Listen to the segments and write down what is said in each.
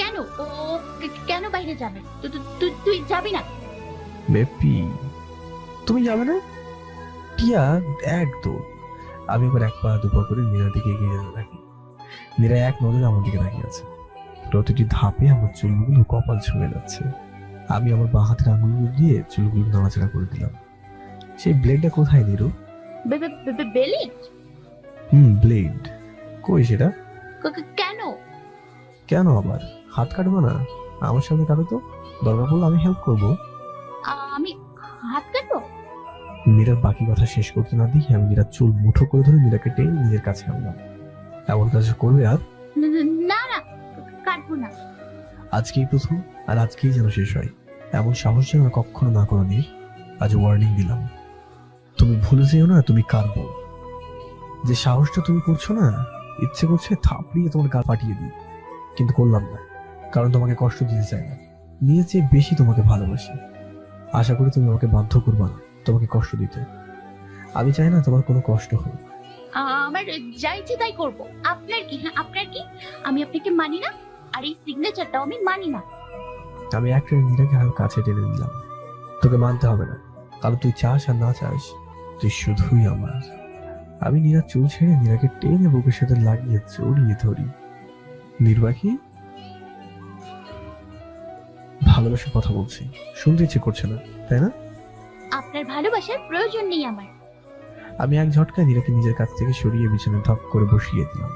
কেন? ও কেন বাইরে যাবে? তুই যাবি না? বেপি তুমি যাবে না? টিয়া এক তো আমি এবার এক পা দুপা করে নীরার দিকে এগিয়ে যেতে থাকি। নীরা এক নজরে আমার দিকে তাকিয়ে আছে। প্রতিটি ধাপে আমার চুলগুলো কপাল ছুঁয়ে যাচ্ছে। আমি আমার বাঁ হাতের আঙুলগুলো দিয়ে চুলগুলো নাড়াচাড়া করে দিলাম। সেই ব্লেডটা কোথায় নিরু? হুম ব্লেড কই সেটা? কেন আবার? হাত কাটবো না? আমার সামনে কাটো তো। দরকার পড়লে আমি হেল্প করব। আমি হাত কাটবো? মীরার বাকি কথা শেষ করতে না দিয়ে আমি মীরার চুল মুঠো করে ধরে মীরাকে টেনে নিজের কাছে আনলাম। এমন কাজ করবে আর? ন- ন- কাটবো না। আজকেই প্রথম আর আজকেই যেন শেষ হয়। এমন সাহস যেন কখনো না করো নীর আজ ওয়ার্নিং দিলাম। তুমি ভুলে যেও না তুমি কারবো যে সাহসটা তুমি করছ না ইচ্ছে করছে থাপড়িয়ে তোমার গা পাঠিয়ে দিই। কিন্তু করলাম না কারণ তোমাকে কষ্ট দিতে চাই না। নিয়ে চেয়ে বেশি তোমাকে ভালোবাসি। আশা করি তুমি আমাকে বাধ্য করবা না তোমাকে কষ্ট দিতে। আমি চাই না তোমার কোনো কষ্ট হোক। আমার যা ইচ্ছে তাই করব। আপনার কি? হ্যাঁ আপনার কি? আমি আপনাকে মানি না আর এই সিগনেচারটাও আমি মানি না। আমি একটা নীরাকে আরও কাছে টেনে দিলাম তোকে মানতে হবে না কারণ তুই চাস আর না চাস তুই শুধুই আমার। আমি নীরার চুল ছেড়ে নীরাকে টেনে বুকের সাথে লাগিয়ে জড়িয়ে ধরি। নির্বাহী? ভালোবাসার কথা বলছি। শুনতে ইচ্ছে করছে না তাই না? আপনার ভালোবাসার প্রয়োজন নেই আমার। আমি এক ঝটকায় নীরাকে নিজের কাছ থেকে সরিয়ে বিছানায় ধপ করে বসিয়ে দিলাম।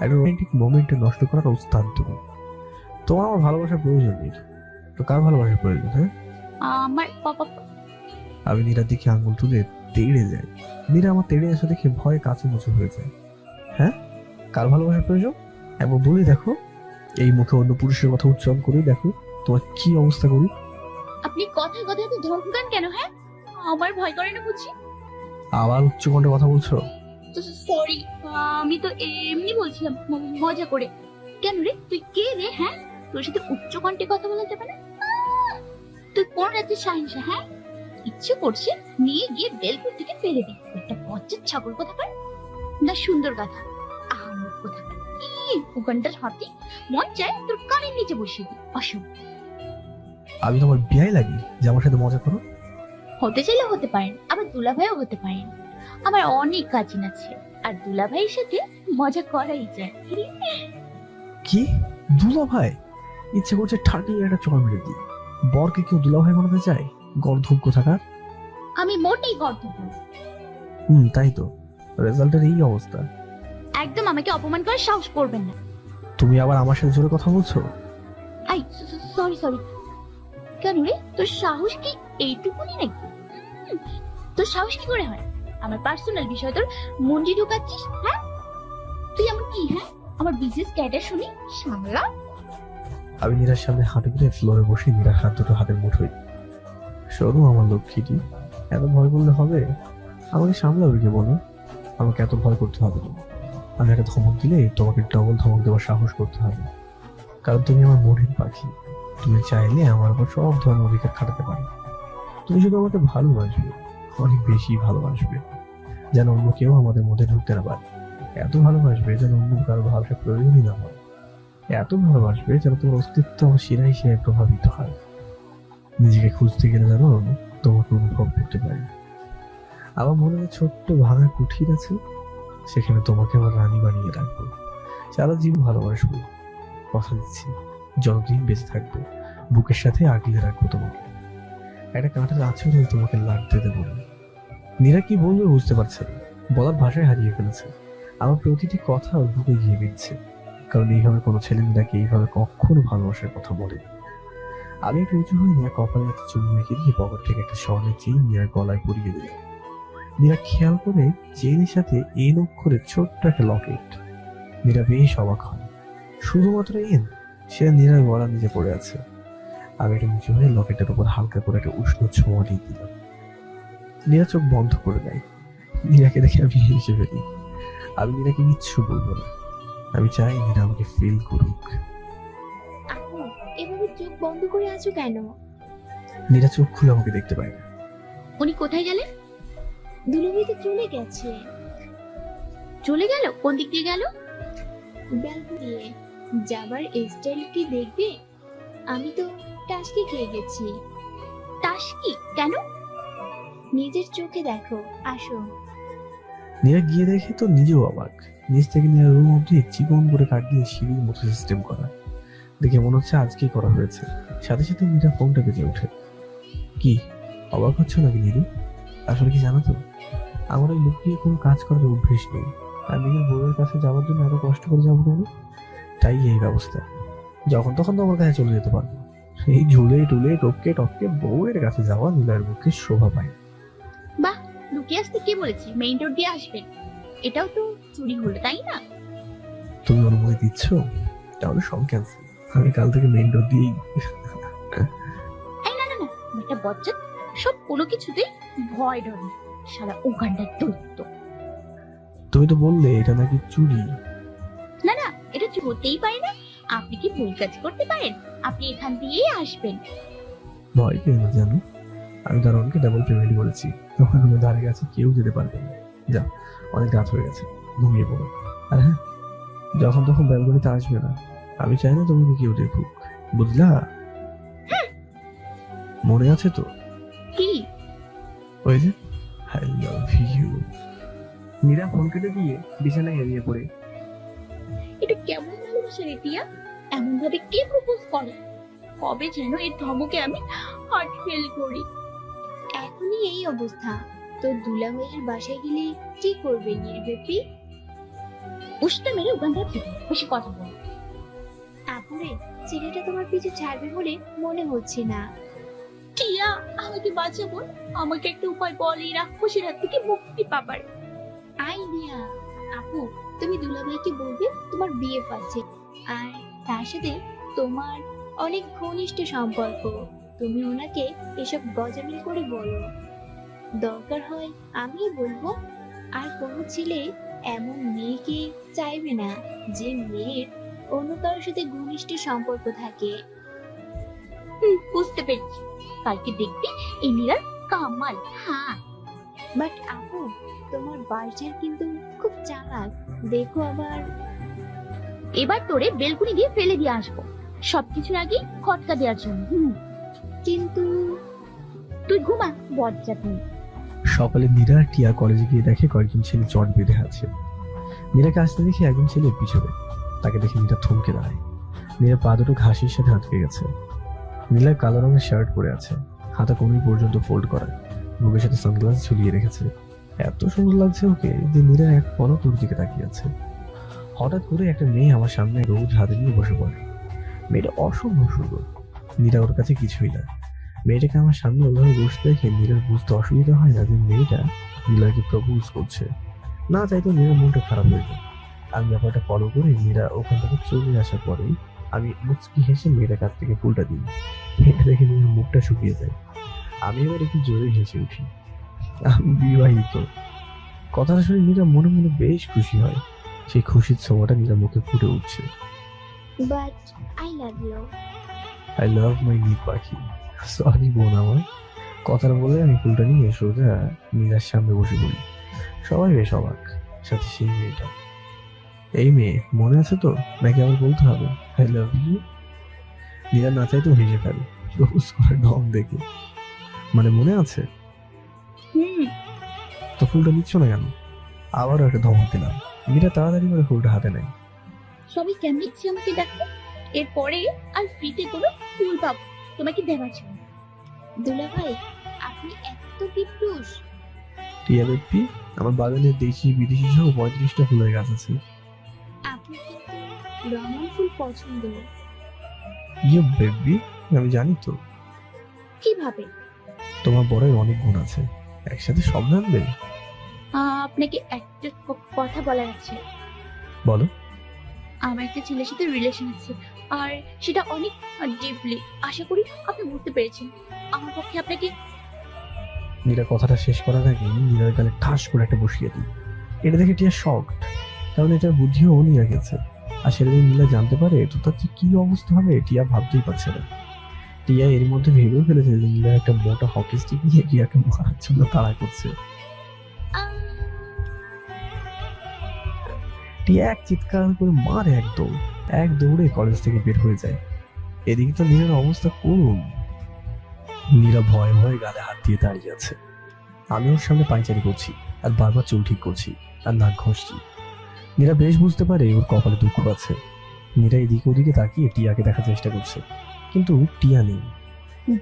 একটা রোমান্টিক মোমেন্টে নষ্ট করার উস্তাদ তুমি তোমার আমার ভালোবাসার প্রয়োজন নেই। তো কার ভালোবাসার প্রয়োজন হ্যাঁ? আমার বাবা আমি নীরার দিকে আঙুল তুলে তেড়ে যাই। নীরা আমার তেড়ে আসা দেখে ভয়ে কাছে মুচু হয়ে যায়। হ্যাঁ? কার ভালোবাসার প্রয়োজন? একবার বলে দেখো। এই মুখে অন্য পুরুষের কথা উচ্চারণ করে দেখো তোমার কি অবস্থা করি আপনি কথায় কথায় তো ধমকান কেন হ্যাঁ? আমার ভয় করে না বুঝি? আবার উচ্চ কণ্ঠে কথা বলছো? সরি আমি তো এমনি বলছিলাম মজা করে। কেন রে? তুই কে রে হ্যাঁ? তোর সাথে উচ্চ কণ্ঠে কথা বলা যাবে না? তুই কোন রাজ্যের সাহিংসা হ্যাঁ? ইচ্ছে করছে নিয়ে গিয়ে বেলপুর থেকে ফেলে দিই একটা পঞ্চায়েত ছাগল কোথাকার? না সুন্দর কথা আহমদ কোথাকার। উগান্ডার হাতি মন চায় তোর কানের নিচে বসিয়ে দিই। অসুখ আমি তোমার বিয়াই লাগি যে আমার সাথে মজা করো? হতে চাইলে হতে পারেন আবার দুলাভাইও হতে পারেন। আমার অনেক কাজিন আছে আর দুলাভাইয়ের সাথে মজা করাই যায়। কি? দুলা ভাই ইচ্ছে করছে ঠাটিয়ে একটা চড় মেরে দিই। বরকে কেউ দুলা ভাই বানাতে চায়? গর্ধব কোথাকার আমি মোটেই গর্ধব। হুম তাই তো। রেজাল্টের এই অবস্থা। একদম আমাকে অপমান করার সাহস করবেন না। তুমি আবার আমার সাথে জোরে কথা বলছো? আই সরি সরি কেন রে? তোর সাহস কি এইটুকুনি নাকি? তোর সাহস কি করে হয়? আমার পার্সোনাল বিষয় তোর মন্ডি ঢুকাচ্ছিস হ্যাঁ? তুই এমন কি হ্যাঁ? আমার বিজনেস ক্যাডার শুনি সামলা। আমি নীরার সামনে হাঁটু করে ফ্লোরে বসে নীরার হাত দুটো হাতের মুঠোই সরু আমার লক্ষ্মীটি এত ভয় করলে হবে? আমাকে সামলাবে কে বলো? আমাকে এত ভয় করতে হবে না আমি একটা ধমক দিলে তোমাকে ডবল ধমক দেওয়ার সাহস করতে হবে। কারণ তুমি আমার মনের পাখি। তুমি চাইলে আমার উপর সব ধরনের অধিকার খাটাতে পারো। তুমি শুধু আমাকে ভালোবাসবে, অনেক বেশি ভালোবাসবে, যেন অন্য কেউ আমাদের মধ্যে ঢুকতে না পারে। এত ভালোবাসবে যেন অন্য কারও ভালোবাসার প্রয়োজনই না হয়। এত ভালোবাসবে যেন তোমার অস্তিত্ব আমার শিরায় শিরায় প্রভাবিত হয়। নিজেকে খুঁজতে গেলে যেন তোমাকে অনুভব করতে পারি। আমার মনে হয় ছোট্ট ভাঙা কুঠির আছে সেখানে তোমাকে আমার রানী বানিয়ে রাখব। সারা জীবন ভালোবাসবো কথা দিচ্ছি। যতদিন বেঁচে থাকব, বুকের সাথে আগলে রাখব তোমাকে। একটা কাঁটার হয়ে তোমাকে লাগতে দেবো না। নীরা কি বলবে বুঝতে পারছে না। বলার ভাষায় হারিয়ে ফেলেছে। আমার প্রতিটি কথা বুকে গিয়ে দিচ্ছে। কারণ এইভাবে কোনো ছেলে মেয়েরাকে এইভাবে কখনো ভালোবাসার কথা বলে না। আমি একটু উঁচু হয়ে নিয়ে কপালে একটা চুমু রেখে দিয়ে পকেট থেকে একটা স্বর্ণের চেয়ে নিয়ে গলায় পরিয়ে দিল মীরা খেয়াল করে চেইনের সাথে এন অক্ষরে ছোট্ট একটা লকেট। মীরা বেশ অবাক হয়। শুধুমাত্র এন সে নীরার গলা নিচে পড়ে আছে। আমি একটু নিচু হয়ে লকেটের উপর হালকা করে একটা উষ্ণ ছোঁয়া দিয়ে দিলাম। নীরা চোখ বন্ধ করে দেয় নীরাকে দেখে আমি হেসে ফেলি। আমি নীরাকে কিচ্ছু বলব না। আমি চাই নীরা আমাকে ফিল করুক। আপু এভাবে চোখ বন্ধ করে আছো কেন? নীরা চোখ খুলে আমাকে দেখতে পায় না। উনি কোথায় গেলেন? দুলুমি তো চলে গেছে। চলে গেল? কোন দিক দিয়ে গেল? ব্যালকনি দিয়ে যাবার স্টাইল কি দেখবে? আমি তো টাসকি খেয়ে গেছি। টাসকি? কেন? নিজের চোখে দেখো আসো। নীরা গিয়ে দেখে তো নিজেও অবাক। নিজ থেকে নীরা রুম অব্দি চিকন করে কাট দিয়ে সিঁড়ির মতো সিস্টেম করা। দেখে মনে হচ্ছে আজকেই করা হয়েছে। সাথে সাথে নীরা ফোনটা বেজে ওঠে। কি অবাক হচ্ছে নাকি নীরু আসলে কি জানো তো? আমার ওই লুকিয়ে কোনো কাজ করার অভ্যেস নেই। আর নিজের বউয়ের কাছে যাওয়ার জন্য এত কষ্ট করে যাব কেন? তাই এই ব্যবস্থা। যখন তখন তো আমার কাছে চলে যেতে পারব। সেই ঝুলে টুলে টপকে টপকে বউয়ের কাছে যাওয়া নীলার বুকে শোভা পায়। না। লুকিয়ে আসতে কে বলেছে? মেইন রোড দিয়ে আসবেন এটাও তো চুরি হলো তাই না? তুমি অনুমতি দিচ্ছ? তাহলে সব ক্যান্সেল আমি কাল থেকে মেইন রোড দিয়েই এই না না না একটা বজ্জাত। সব কোনো কিছুতেই ভয় নেই। সারা ওখানটার দৈত্য তুমি তো বললে এটা নাকি চুরি। না না এটা তো হতেই পারে না। আপনি কি ভুল কাজ করতে পারেন? আপনি এখান দিয়েই আসবেন। ভয় পেয়ে না জানো। আমি দারোয়ানকে ডাবল পেমেন্ট বলেছি তখন তুমি ধারে কাছে কেউ যেতে পারবে না। যা অনেক রাত হয়ে গেছে। ঘুমিয়ে পড়ো। আর হ্যাঁ যখন তখন ব্যালকনিতে আসবে না। আমি চাই না তোমাকে কেউ দেখুক। বুঝলা? মনে আছে তো? কি? ওই যে I love you Meera phone কেটে দিয়ে বিছানায় পড়ে। এটা কেমন রে টিয়া? এমন ভাবে কে প্রপোজ করে? কবে যেন এর ধমকে আমি হার্ট ফেল করি। এখনই এই অবস্থা। তো দুলাভাইয়ের বাসায় গেলে কি করবে নির্বেপি উষ্টা মেরে ওখানটা থেকে বেশি কথা বল। আপুরে ছেলেটা তোমার পিছু ছাড়বে বলে মনে হচ্ছে না। টিয়া আমাকে আমাকে একটা উপায় বল এই রাক্ষসের হাত থেকে মুক্তি পাবার। আইডিয়া আপু তুমি দুলাভাইকে বলবে তোমার আছে আর তার সাথে তোমার অনেক ঘনিষ্ঠ সম্পর্ক। তুমি ওনাকে এসব গজামিল করে বলো। দরকার হয় আমি বলব আর কোনো ছেলে এমন মেয়েকে চাইবে না যে মেয়ের অন্য কারোর সাথে ঘনিষ্ঠ সম্পর্ক থাকে। বুঝতে পেরেছি। কালকে দেখবি এই কামাল। হ্যাঁ। বাট আপু তোমার বাচ্চার কিন্তু খুব চালাক। দেখো আবার। এবার তোরে বেলকুনি দিয়ে ফেলে দিয়ে আসব। সবকিছুর আগে খটকা দেওয়ার জন্য। হুম, কিন্তু তুই ঘুমা বজ্জাত নেই সকালে আর টিয়া কলেজে গিয়ে দেখে কয়েকজন ছেলে চট বেঁধে আছে। মীরাকে আসতে দেখে একজন ছেলে পিছনে। তাকে দেখে মীরা থমকে দাঁড়ায়। মীরা পা দুটো ঘাসের সাথে আটকে গেছে। নীলা কালো রঙের শার্ট পরে আছে। হাতা কোনোই পর্যন্ত ফোল্ড করা। বুকের সাথে সানগ্লাস ঝুলিয়ে রেখেছে। এত সুন্দর লাগছে ওকে যে মীরা এক পলক ওর দিকে তাকিয়ে আছে। হঠাৎ করে একটা মেয়ে আমার সামনে রোজ হাতে নিয়ে বসে পড়ে। মেয়েটা অসম্ভব সুন্দর। মীরা ওর কাছে কিছুই না। মেয়েটাকে আমার সামনে ওইভাবে বসতে দেখে মীরার বুঝতে অসুবিধা হয় না যে মেয়েটা নীলাকে প্রপোজ করছে। না চাইতো মীরার মনটা খারাপ হয়ে যায়। আমি ব্যাপারটা ফলো করে মীরা ওখান থেকে চলে আসার পরেই আমি মুচকি হেসে মেয়েটার কাছ থেকে ফুলটা দিই। এটা দেখে মীরার মুখটা শুকিয়ে যায়। আমি এবার একটু জোরে হেসে উঠি। আমি বিবাহিত। কথাটা শুনে মীরা মনে মনে বেশ খুশি হয়। সেই খুশির ছোঁয়াটা মীরা মুখে ফুটে উঠছে। But I love you I love my নীল পাখি। সরি বোন আমার। কথাটা বলে আমি ফুলটা নিয়ে সোজা মীরার সামনে বসে পড়ি। সবাই বেশ অবাক সাথে সেই মেয়েটা। এই মেয়ে মনে আছে তো নাকি আবার বলতে হবে? আই লাভ ইউ মীরা না চাইতেও হেসে ফেলে। প্রপোজ করার ঢং দেখে। মানে মনে আছে? তো ফুলটা নিচ্ছ না কেন? আবারও একটা ধমক দিলাম। মীরা তাড়াতাড়ি করে ফুলটা হাতে নেয়। সবাই কেমন ইচ্ছে আমাকে দেখো? এরপরে আর ফ্রিতে কোনো ফুল পাবো। তোমাকে দেওয়ার জন্য। দুলাভাই আপনি এত বিপ্লুষ। টিয়া বেপি আমার বাগানে দেশি বিদেশি সহ পঁয়ত্রিশটা ফুলের গাছ আছে। কিন্তু ফুল পছন্দ। ইয়ে বেবি আমি জানি তো। কীভাবে? তোমার বড়ের অনেক গুণ আছে। একসাথে সব জানবে আপনাকে একটা ক- কথা বলার আছে। বলো। আমার একটা ছেলের সাথে রিলেশন আছে আর সেটা অনেক ডিপলি আশা করি আপনি বুঝতে পেরেছেন। আমার পক্ষে আপনাকে নীরা কথাটা শেষ করার আগে নীরার গালে ঠাস করে একটা বসিয়ে দিই। এটা দেখে টিয়া শকড কারণ এটার বুদ্ধিও নিয়ে গেছে। আর নীলা জানতে পারে, তো তার যে কি অবস্থা হবে, টিয়া ভাবতেই পারছে না। টিয়া এর মধ্যে ভেবেও ফেলেছে যে নীলা একটা মোটা হকি স্টিক নিয়ে টিয়াকে মারার জন্য তাড়া করছে। টিয়া এক চিৎকার করে মারে একদম। এক দৌড়ে কলেজ থেকে বের হয়ে যায়। এদিকে তো নীরার অবস্থা করুন। নীরা ভয়ে ভয়ে গালে হাত দিয়ে দাঁড়িয়ে আছে। আমি ওর সামনে পাইচারি করছি, আর বারবার চুল ঠিক করছি, আর নাক ঘষছি। নীরা বেশ বুঝতে পারে ওর কপালে দুঃখ আছে। নীরা এদিকে ওদিকে তাকিয়ে টিয়াকে দেখার চেষ্টা করছে। কিন্তু টিয়া নেই।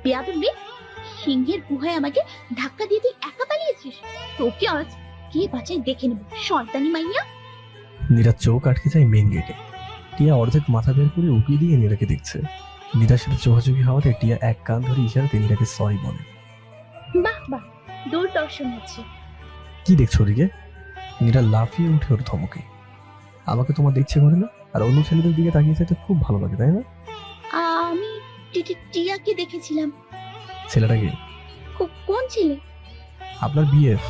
বেয়াদব সিংহের গুহায় আমাকে ধাক্কা দিয়ে তুই একা পালিয়েছিস? তোকে আজ কে বাঁচাই দেখে নেব? শয়তানি মাইয়া? নীরা চোখ আটকে যায় মেন গেটে টিয়া অর্ধেক মাথা বের করে উকি দিয়ে নীরাকে দেখছে। নীরার সাথে চোখাচোখি হওয়াতে টিয়া এক কান ধরে ইশারাতে নীরাকে সরি বলে। বাহ বাহ দূরদর্শন হচ্ছে। কি দেখছ ওদিকে? নীরা লাফিয়ে উঠে ওর ধমকে। আমাকে তোমার দেখছে করে না? আর অন্য ছেলেদের দিকে তাকিয়ে থাকতে খুব ভালো লাগে তাই না? আমি টি- টিয়াকে দেখেছিলাম। ছেলেটাকে কো- কোন ছেলে? আপনার বিএফ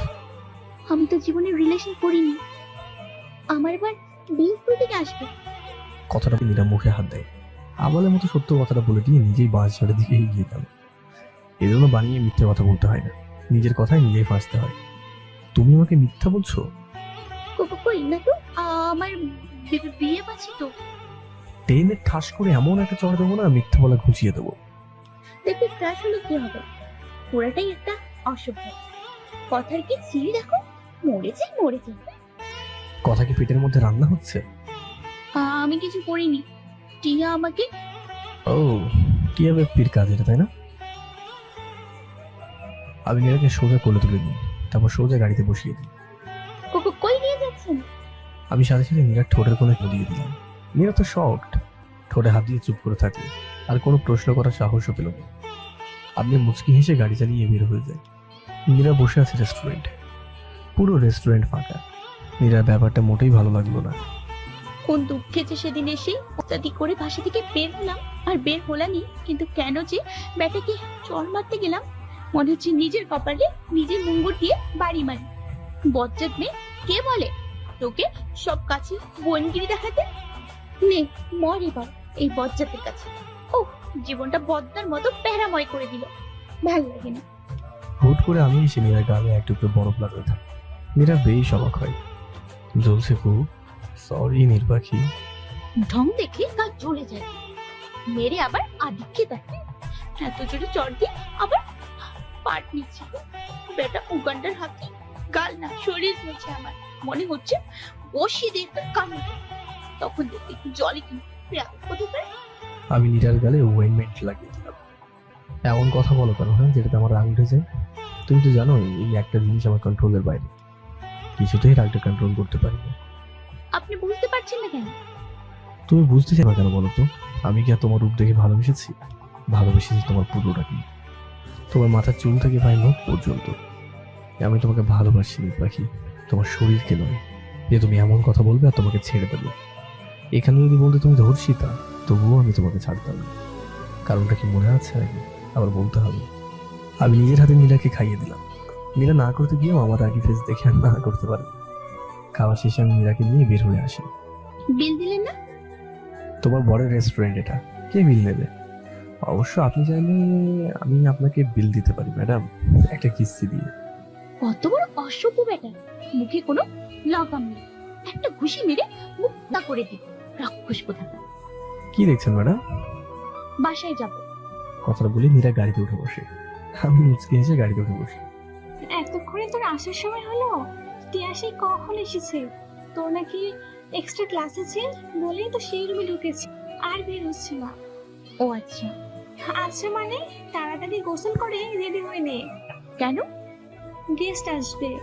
আমি তো জীবনে রিলেশন করিনি। আমার এবার বিয়ে থেকে আসবে? কথাটা নীরা মুখে হাত দেয়? আমাদের মতো সত্য কথাটা বলে দিয়ে নিজেই বাস ছেড়ে দিকে এগিয়ে গেল। এজন্য বানিয়ে মিথ্যে কথা বলতে হয় না। নিজের কথায় নিজেই ফাঁসতে হয়। তুমি আমাকে মিথ্যা বলছো? কো- কো- কই না তো? আমার বিয়ে আছে তো। টেনে ঠাস করে এমন একটা চড় দেবো না মিথ্যা বলা ঘুচিয়ে দেবো। দেখবে ক্রাশ হলে কি হবে? পুরাটাই একটা অসভ্য। কথার কি সিঁড়ি দেখো? মরেছে মরেছে। কথা কি পেটের মধ্যে রান্না হচ্ছে? আমি কিছু করিনি। টিয়া আমাকে ও টিয়া ব্যক্তির কাজ এটা তাই না? আমি নীরাকে সোজা কোলে তুলে দিই তারপর সোজা গাড়িতে বসিয়ে দিই আমি সাথে সাথে নীরার ঠোঁটের কোণে দিয়ে দিলাম। মীরা তো শকড ঠোঁটে হাত দিয়ে চুপ করে থাকল আর কোনো প্রশ্ন করার সাহসও পেল না। আপনি মুচকি হেসে গাড়ি চালিয়ে বের হয়ে যায়। মীরা বসে আছে রেস্টুরেন্টে পুরো রেস্টুরেন্ট ফাঁকা। মীরার ব্যাপারটা মোটেই ভালো লাগল না। কোন দুঃখে যে সেদিন এসে ইত্যাদি করে বাসা থেকে বের হলাম আর বের হলামই, কিন্তু কেন যে ব্যাটাকে চর মারতে গেলাম, মনে হচ্ছে নিজের কপালে নিজের মুঙ্গুর দিয়ে বাড়ি মারি। বজ্জাত মেয়ে, কে বলে? তোকে সব কাছে বনগিরি দেখাতে নে মর এবার এই বজ্জাতের কাছে। ও জীবনটা বদ্দার মতো প্যারাময় করে দিল। ভালো লাগে না। হুট করে আমি এসে নীরার গালে এক টুকরো বরফ লাগাতে থাকি। নীরা বেশ অবাক হয়। জ্বলছে খুব। সরি নির্বাখী ঢং দেখে গা জ্বলে যায়। মেরে আবার আদিক্ষে দেখে। এত জোরে চড় দিয়ে আবার পাট নিচ্ছে বেটা উগান্ডার হাতে গাল না শরীর ঝুলছে আমার। মনে হচ্ছে বসিয়ে দিয়ে কামড় তখন দেখতে জলে কি আমি নীরার গালে ওয়েনমেন্ট লাগিয়ে দিলাম। এমন কথা বলো কেন হ্যাঁ যেটাতে আমার রাগ উঠে যায়? তুমি তো জানো এই একটা জিনিস আমার কন্ট্রোলের বাইরে। কিছুতেই রাগটা কন্ট্রোল করতে পারি না। আপনি বুঝতে পারছেন না কেন? তুমি বুঝতে চাই না কেন বলো তো? আমি কি আর তোমার রূপ দেখে ভালোবেসেছি? ভালোবেসেছি তোমার পুরোটাকে তোমার মাথার চুল থেকে পাই নখ পর্যন্ত। আমি তোমাকে ভালোবাসি পাখি। তোমার শরীরকে নয় যে তুমি এমন কথা বলবে আর তোমাকে ছেড়ে দেবে। এখানে যদি বলতে তুমি ধর্ষিতা তবুও আমি তোমাকে ছাড়তাম না। কারণটা কি মনে আছে নাকি আবার বলতে হবে। আমি নিজের হাতে নীলাকে খাইয়ে দিলাম। নীলা না করতে গিয়েও আমার আগে ফেস দেখে আর না করতে পারে। খাওয়া শেষে আমি নীলাকে নিয়ে বের হয়ে আসি। বিল দিলেন না? তোমার বড় রেস্টুরেন্ট এটা। কে বিল নেবে? অবশ্য আপনি চাইলে আমি আপনাকে বিল দিতে পারি ম্যাডাম। একটা কিস্তি দিয়ে। কত বড় অসভ্য বেটা মুখে কোনো লাগাম নেই। একটা ঘুষি মেরে না করে দিব রাক্ষস কোথাকার। কি দেখছেন ম্যাডাম? বাসায় যাব। কথাটা বলে মীরা গাড়িতে উঠে বসে। আমি মুচকে এসে গাড়িতে উঠে বসি। এতক্ষণে তোর আসার সময় হলো? টিয়া সেই কখন এসেছে? তোর নাকি এক্সট্রা ক্লাস আছে বলেই তো সেই রুমে ঢুকেছি। আর বের হচ্ছে না। ও আচ্ছা। আচ্ছা মানে তাড়াতাড়ি গোসল করে রেডি হয়ে নে। কেন? গেস্ট আসবে।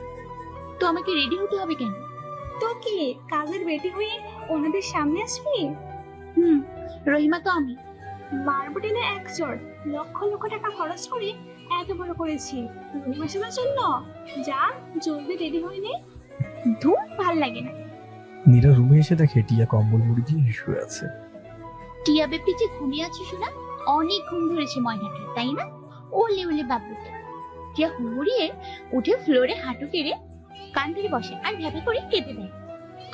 তো আমাকে রেডি হতে হবে কেন? তো কি কাজের বেটি হয়ে ওনাদের সামনে আসবি? হুম রহিমা তো আমি। মারবটিনে এক চড় লক্ষ লক্ষ টাকা খরচ করে এত বড় করেছি। রুমে আসার জন্য? যা জলদি রেডি হয়ে নে। ধুর ভালো লাগে না। নীরা রুমে এসে দেখে টিয়া কম্বল মুড়ি দিয়ে শুয়ে আছে। টিয়া বেপি যে ঘুমিয়ে আছে শোনা অনেক ঘুম ধরেছে ময়নাটার তাই না? ওলে ওলে বাবুটা টিয়া হুড়িয়ে উঠে ফ্লোরে হাঁটু কেড়ে কান ধরে বসে আর ভেবে করে কেঁদে দেয়।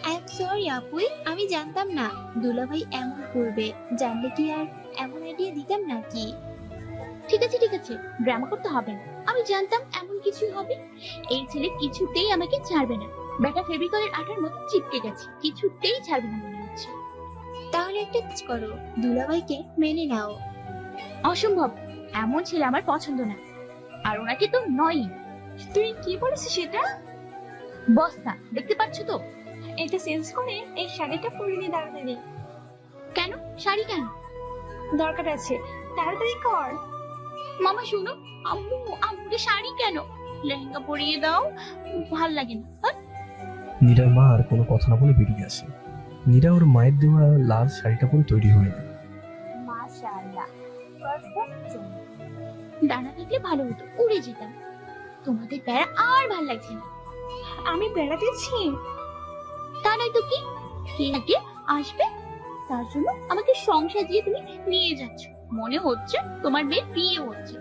আই এম সরি আপুই আমি জানতাম না। দুলাভাই এমন করবে। জানলে কি আর এমন আইডিয়া দিতাম নাকি? ঠিক আছে ঠিক আছে ড্রামা করতে হবে না। আমি জানতাম এমন কিছু হবে। এই ছেলে কিছুতেই আমাকে ছাড়বে না। বেটা ফেব্রিকলের আঠার মতো চিপকে গেছে। কিছুতেই ছাড়বে না মনে হচ্ছে। তাহলে একটা কাজ করো। দুলাভাইকে মেনে নাও। অসম্ভব। এমন ছেলে আমার পছন্দ না। আর ওনাকে তো নয়ই তুই কি বলেছিস সেটা? বস্তা, দেখতে পাচ্ছ তো? এটা চেঞ্জ করে এই শাড়িটা পরে নিয়ে তাড়াতাড়ি কেন? শাড়ি কেন? দরকার আছে। তাড়াতাড়ি কর। মামা, শুনো। আম্মু, আম্মুকে শাড়ি কেন? লেহেঙ্গা পরিয়ে দাও। ভালো লাগে না হ্যাঁ? নীরার মা আর কোনো কথা না বলে বেরিয়ে আসে। নীরা ওর মায়ের দেওয়া লাল শাড়িটা পরে তৈরি হয়ে যায়। ডানা থাকলে ভালো হতো, উড়ে যেতাম। তোমাদের প্যারা আর ভালো লাগছে না। আমি বেড়া দিচ্ছি তা নয় তো কি? কে আসবে? তার জন্য আমাকে সংসার দিয়ে তুমি নিয়ে যাচ্ছ। মনে হচ্ছে তোমার মেয়ের বিয়ে হচ্ছে।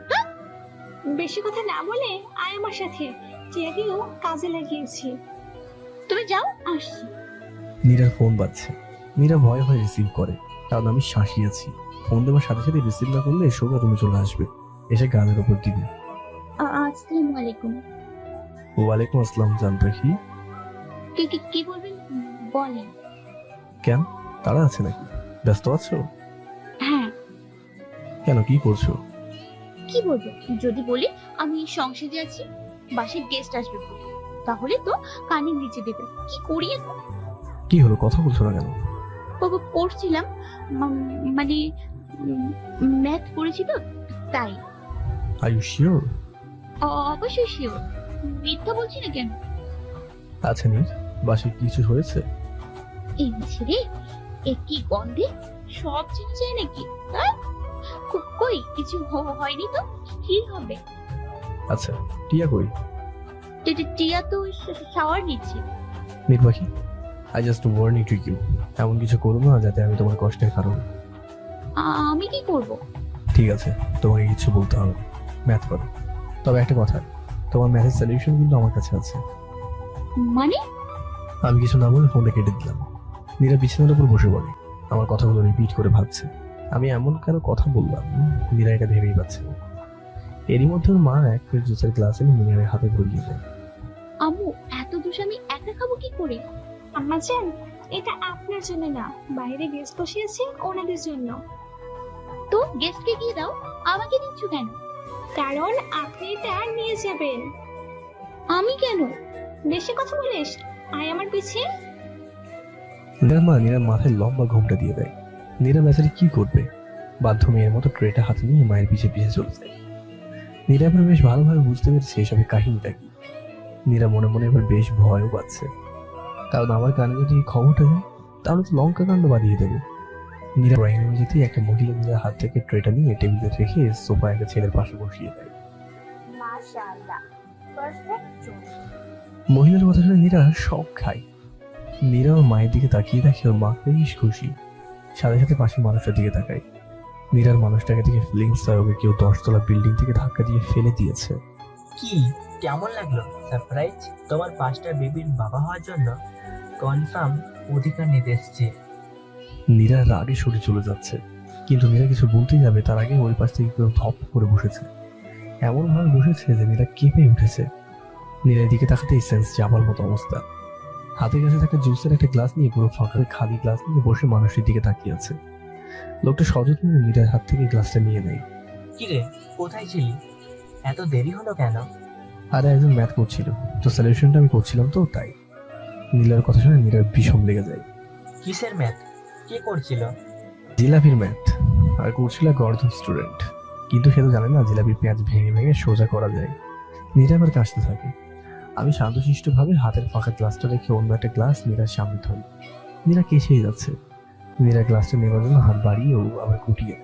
বেশি কথা না বলে আয় আমার সাথে। টিয়াকেও কাজে লাগিয়েছি। তুমি যাও, আসছি। নীরার ফোন বাজছে। নীরা ভয়ে ভয়ে রিসিভ করে। কারণ আমি শাসি আছি ফোন দেওয়ার সাথে সাথে রিসিভ না করলে সোজা রুমে চলে আসবে। এসে গানের উপর দিবে। আসসালামু আলাইকুম। ওয়ালাইকুম আসসালাম জান পাখি। কে কে কি বলবেন? বলেন। কেন? তারা আছে নাকি? ব্যস্ত আছো? হ্যাঁ। কেন কি করছ? কি বলব? যদি বলি আমি সংসারে আছি বাসে গেস্ট আসবে তাহলে তো কানে নিচে দেবে। কি করি এখন? কি হলো কথা বলছো না কেন? বাবা পড়ছিলাম মানে ম্যাথ পড়েছি তো তাই। আর ইউ শিওর অবশ্যই শিওর মিথ্যা বলছি না কেন? আচ্ছা নীর বাসায় কিছু হয়েছে? এই ছেড়ে এ কি গন্ধে? সব চিনে যায় নাকি? হ্যাঁ? কই? কিছু হ- হয়নি তো? কি হবে? আচ্ছা টিয়া কই? টিয়া তো শাওয়ার নিচ্ছে। নীর পাখি I just warning to you এমন কিছু করো না যাতে আমি তোমার কষ্টের কারণ। আ- আমি কি করব? ঠিক আছে তোমাকে কিছু বলতে হবে। ম্যাথ করো তবে একটা কথা তোমার ম্যাথের সলিউশন কিন্তু আমার কাছে আছে। মানে? আমি কিছু না বলে ফোনটা কেটে দিলাম। নীরা বিছানার উপর বসে পড়ে। আমার কথাগুলো রিপিট করে ভাবছে। আমি এমন কেন কথা বললাম মীরা এটা ভেবেই পাচ্ছে না। এরই মধ্যে ওর মা এক প্লেট জুসের গ্লাস এনে নীরার হাতে ধরিয়ে দেয়। আম্মু এত দোষ আমি একা খাব কি করে? আম্মা যান এটা আপনার জন্য না। বাইরে গেস্ট বসিয়েছি ওনাদের জন্য। তো গেস্টকে গিয়ে দাও আমাকে দিচ্ছ কেন? কারণ আপনি এটা নিয়ে যাবেন। আমি কেন? বেশি কথা বলিস আয় আমার পিছে। নীরার মা নীরার মাথায় লম্বা ঘোমটা দিয়ে দেয়। নীরা বেচারি কি করবে? বাধ্য মেয়ের মতো ট্রেটা হাতে নিয়ে মায়ের পিছে পিছে চলে যায়। নীরা এবার বেশ ভালোভাবে বুঝতে পেরেছে এসবের কাহিনীটা কি। নীরা মনে মনে এবার বেশ ভয়ও পাচ্ছে। কারণ আমার কানে যদি এই খবরটা যায় তাহলে তো লঙ্কা কাণ্ড বাঁধিয়ে দেবে। নীরা ব্রাইন যেতেই একটা মহিলা নীরার হাত থেকে ট্রেটা নিয়ে টেবিলে রেখে সোফা একটা ছেলের পাশে বসিয়ে দেয়। মহিলার কথা শুনে নীরা শখ খায়। নীরা ওর মায়ের দিকে তাকিয়ে দেখে ওর মা বেশ খুশি। সাথে সাথে পাশের মানুষটার দিকে তাকায়। নীরার মানুষটাকে দেখে ফিলিংস হয় ওকে কেউ দশতলা বিল্ডিং থেকে ধাক্কা দিয়ে ফেলে দিয়েছে। কি? কেমন লাগল? সারপ্রাইজ তোমার পাঁচটা বেবির বাবা হওয়ার জন্য কনফার্ম অধিকার নিতে এসছে। নীরা রাগে সরে চলে যাচ্ছে। কিন্তু নীরা কিছু বলতেই যাবে তার আগে ওই পাশ থেকে কেউ ধপ করে বসেছে। এমন ভাবে বসেছে যে নীরা কেঁপে উঠেছে। নীরার দিকে তাকাতেই সেন্স যাবার মতো অবস্থা। হাতে কাছে থাকা জুসের একটা গ্লাস নিয়ে পুরো ফাঁকা খালি গ্লাস নিয়ে বসে মানুষের দিকে তাকিয়ে আছে। লোকটা সযত্নে নীরার হাত থেকে গ্লাসটা নিয়ে নেয়। কিরে কোথায় ছিলি? এত দেরি হলো কেন? আর একজন ম্যাথ করছিল। তো সলিউশনটা আমি করছিলাম তো তাই। নীলার কথা শুনে নীলার ভীষণ লেগে যায়। কিসের ম্যাথ কে করছিল? জিলাপির ম্যাথ। আর করছিল এক গর্ধব স্টুডেন্ট কিন্তু সে তো জানে না জিলাপির পেঁয়াজ ভেঙে ভেঙে সোজা করা যায়। নীরা আবার কাশতে থাকে। আমি শান্তশিষ্টভাবে হাতের ফাঁকা গ্লাসটা রেখে অন্য একটা গ্লাস নীরার সামনে ধরি। নীরা কেসেই যাচ্ছে। নীরা গ্লাসটা নেবার জন্য হাত বাড়িয়েও আবার কুটিয়ে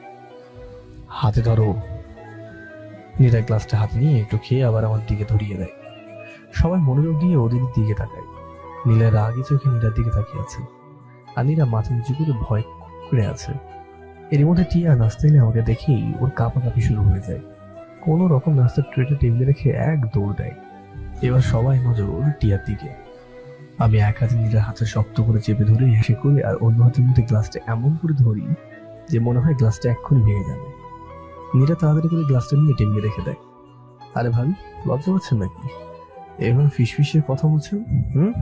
হাতে ধরো। নীরা গ্লাসটা হাত নিয়ে একটু খেয়ে আবার আমার দিকে ধরিয়ে দেয়। সবাই মনোযোগ দিয়ে ওদের দিকে তাকায়। নীলা রাগে চোখে নীলার দিকে তাকিয়ে আছে। আর নীরা মাথা নিচু করে ভয় করে আছে। এর মধ্যে টিয়া নাস্তা এনে আমাকে দেখেই ওর কাঁপাকাঁপি শুরু হয়ে যায়। কোনো রকম নাস্তার ট্রেটা টেবিলে রেখে এক দৌড় দেয়। এবার সবাই নজর ওর টিয়ার দিকে। আমি এক হাতে নিজের হাতে শক্ত করে চেপে ধরে হেসে করে আর অন্য হাতের মধ্যে গ্লাসটা এমন করে ধরি যে মনে হয় গ্লাসটা এক্ষুনি ভেঙে যাবে। নীরা তাড়াতাড়ি করে গ্লাসটা নিয়ে টেবিলে রেখে দেয়। আরে ভাবি, লজ্জা পাচ্ছেন নাকি? এভাবে ফিস ফিসের কথা বলছেন? হুম?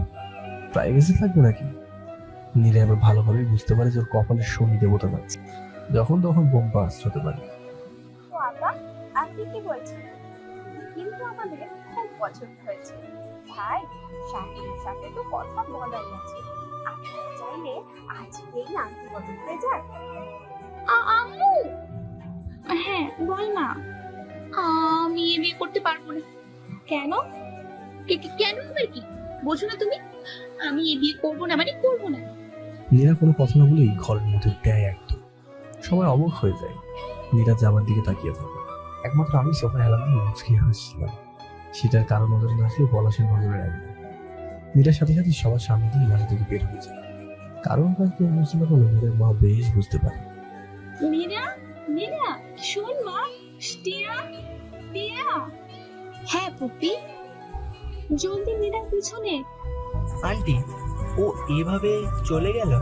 প্রাইভেসি থাকবে নাকি? নীরা এবার ভালোভাবে বুঝতে পারে যে ওর কপালে শনি দেবতা লাগছে যখন তখন বোম পাস হতে পারে। আপা আপনি কি বলছেন কিন্তু আমাদের খুব পছন্দ হয়েছে। ভাই শাহিনের সাথে তো কথা বলাই আছে। আপনারা চাইলে আজকেই আংটি বদল হয়ে যাক আ- আম্মু! হ্যাঁ বল না। আমি এ বিয়ে করতে পারব না। কেন? কে- কে- কেন হবে কি? বোঝো না তুমি। আমি এ বিয়ে করব না মানে করব না। নীরা কোনো কথা না বলেই ঘরের মধ্যে দেয় একদম। সবাই অবাক হয়ে যায়। নীরা যাবার দিকে তাকিয়ে থাকে। একমাত্র আমি সোফা হেলাম দিয়ে মুচকি হয়েছিলাম সেটার কারণ নজরে না আসলে পলাশের নজরে আসবে নীরার সাথে সাথে সবার সামনে দিয়ে বাসা থেকে বের হয়ে যায়। কারণ তার কেউ বুঝতে না পারলে নীরার মা বেশ বুঝতে পারে। মীরা মীরা শোন মা টিয়া টিয়া। হ্যাঁ পুপি। জলদি মীরার পিছনে। আন্টি ও এভাবে চলে গেল?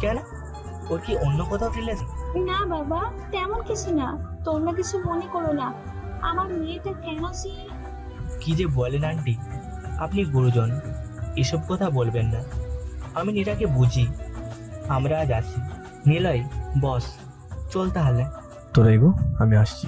কেন? ওর কি অন্য কোথাও রিলেশন না বাবা তেমন কিছু না। তোমরা কিছু মনে করো না। আমার মেয়েটা কেন যে কি যে বলেন আন্টি আপনি গুরুজন এসব কথা বলবেন না। আমি নীরাকে বুঝি। আমরা আজ আসি। নিলয় বস চল তাহলে। তোরা এগো আমি আসছি।